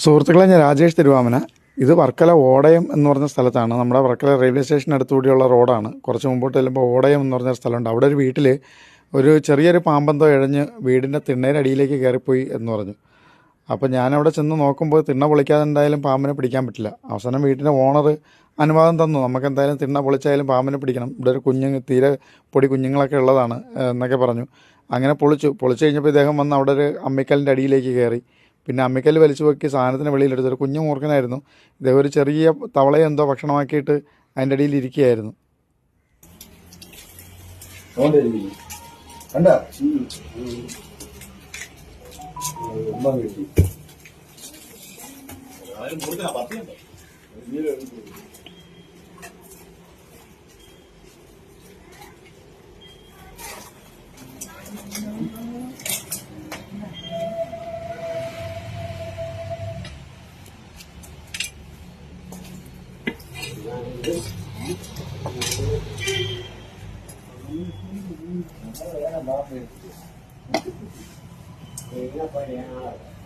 സുഹൃത്തുക്കളെ ഞാൻ രാജേഷ് തിരുവാമന. ഇത് വർക്കല ഓടയം എന്ന് പറഞ്ഞ സ്ഥലത്താണ്. നമ്മുടെ വർക്കല റെയിൽവേ സ്റ്റേഷൻ അടുത്തുകൂടിയുള്ള റോഡാണ്. കുറച്ച് മുമ്പോട്ട് ചെല്ലുമ്പോൾ ഓടയം എന്ന് പറഞ്ഞ സ്ഥലമുണ്ട്. അവിടെ ഒരു വീട്ടിൽ ഒരു ചെറിയൊരു പാമ്പന്തോ ഇഴഞ്ഞ് വീടിന്റെ തിണ്ണേരടിയിലേക്ക് കയറിപ്പോയി എന്ന് പറഞ്ഞു. അപ്പോൾ ഞാനവിടെ ചെന്ന് നോക്കുമ്പോൾ തിണ്ണ പൊളിക്കാതെ എന്തായാലും പാമ്പിനെ പിടിക്കാൻ പറ്റില്ല. അവസാനം വീട്ടിന്റെ ഓണർ അനുവാദം തന്നു. നമുക്ക് എന്തായാലും തിണ്ണ പൊളിച്ചായാലും പാമ്പിനെ പിടിക്കണം. ഇവിടെ ഒരു കുഞ്ഞു തീരെ പൊടി കുഞ്ഞുങ്ങളൊക്കെ ഉള്ളതാണ് എന്നൊക്കെ പറഞ്ഞു. അങ്ങനെ പൊളിച്ചു. പൊളിച്ചു കഴിഞ്ഞപ്പോൾ ഇദ്ദേഹം വന്ന് അവിടെ ഒരു അമ്മിക്കല്ലിന്റെ അടിയിലേക്ക് കയറി. പിന്നെ അമ്മിക്കല്ല് വലിച്ചു പൊക്കി സാധനത്തിന് വെളിയിലെടുത്ത് ഒരു കുഞ്ഞു മൂർഖനായിരുന്നു ഇദ്ദേഹം ഒരു ചെറിയ തവളയെ എന്തോ ഭക്ഷണമാക്കിയിട്ട് അതിന്റെ അടിയിൽ ഇരിക്കുകയായിരുന്നു കണ്ടാ Thank you.